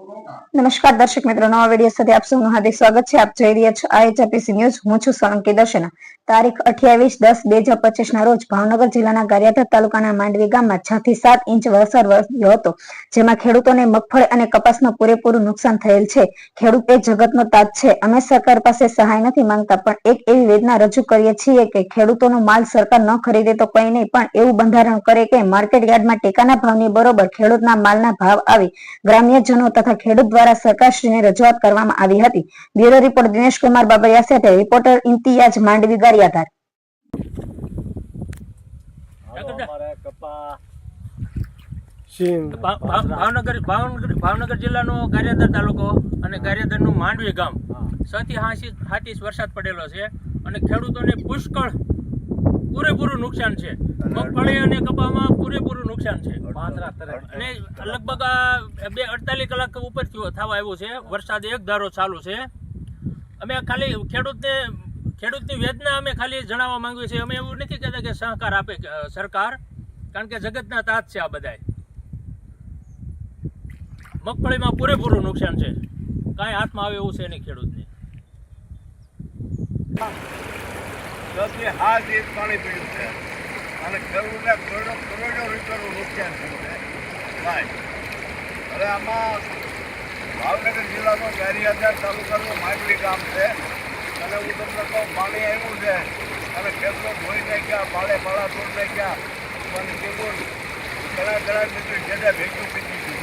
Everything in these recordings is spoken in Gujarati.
નમસ્કાર દર્શક મિત્રો, નવા વીડિયો સાથે આપ સૌનું હાર્દિક સ્વાગત છે. આપ જોઈ રહ્યા છો આઈએચઆરપીસી ન્યૂઝ. હું છું સોલંકી દર્શના તારીખ અઠ્યાવીસ દસ બે હજાર પચીસ ના રોજ ભાવનગર જિલ્લાના ગારિયાધર તાલુકાના માંડવી ગામમાં છ થી સાત ઇંચ વરસાદ વરસ્યો હતો, જેમાં ખેડૂતોને મગફળી અને કપાસનું પૂરેપૂરું નુકસાન થયેલ છે. ખેડૂત એ જગતનો તાજ છે. અમે સરકાર પાસે સહાય નથી માંગતા, પણ એક એવી વેદના રજૂ કરીએ છીએ કે ખેડૂતોનો માલ સરકાર ન ખરીદે તો કઈ નહીં, પણ એવું બંધારણ કરે કે માર્કેટ યાર્ડમાં ટેકાના ભાવની બરોબર ખેડૂતના માલના ભાવ આવે. ગ્રામ્યજનો તથા ખેડૂત દ્વારા સરકારશ્રીને રજૂઆત કરવામાં આવી હતી. બ્યુરો રિપોર્ટ દિનેશ કુમાર બાબરિયા સાથે રિપોર્ટર ઇમ્તિયાજ માંડવી ગારિયાધાર ભાવનગર ભાવનગર ભાવનગર જિલ્લાનો ગારિયાધાર તાલુકો અને ગારિયાધારનું માંડવી ગામ. સૌથી હાસી હાંસી વરસાદ પડેલો છે અને ખેડૂતોને પુષ્કળ પૂરેપૂરું નુકસાન છે. મગફળી અને કપામાં પૂરેપૂરું નુકસાન છે. અને લગભગ આ બે અડતાલીસ કલાક ઉપર થવા આવ્યું છે. વરસાદ એક ધારો ચાલુ છે. અમે ખાલી ખેડૂતને ખેડૂતની વેદના અમે ખાલી જણાવવા માંગીએ છીએ. અમે એવું નથી કહેતા કે સહકાર આપે સરકાર. કારણ કે જગતના તાત છે આ બધાય. મગફળીમાં પૂરેપૂરું નુકસાન છે. કાંઈ હાથમાં આવે એવું છે નહીં ખેડૂતને. દસથી હાથ એક પાણી પીડ્યું છે. અને ખેડૂતને કરોડો કરોડો રૂપિયાનું નુકસાન થયું છે. ભાઈ, હવે આમાં ભાવનગર જિલ્લાનો ગારિયાધાર તાલુકાનું માંડવી ગામ છે. અને હું તમને કહું, પાણી આવ્યું છે. અને ખેતરો ધોઈ નાખ્યા, પાળે પાળા તોડ નાખ્યા. અને કેવું ઘણા ઘણા મિત્રો જેને ભેગું પીધી છે.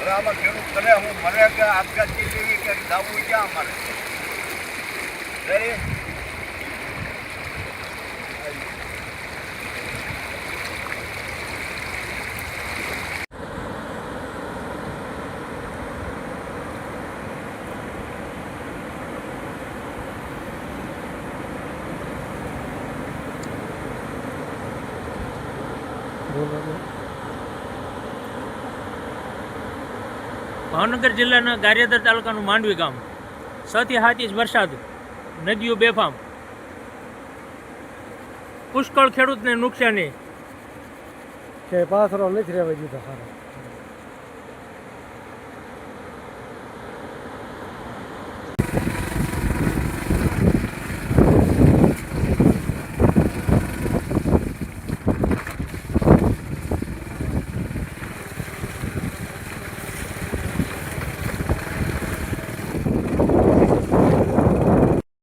હવે આમાં ખેડૂત કરે હું મને કે આપઘાત જેવી કે દાવું ક્યાં અમારે? ભાવનગર જિલ્લાના ગારિયાદર તાલુકાનું માંડવી ગામ. સૌથી હાથી જ વરસાદ નદીઓ બેફામ. પુષ્કળ ખેડૂતને નુકસાની. કે પાથરો નથી રહેવા દીધો સારો.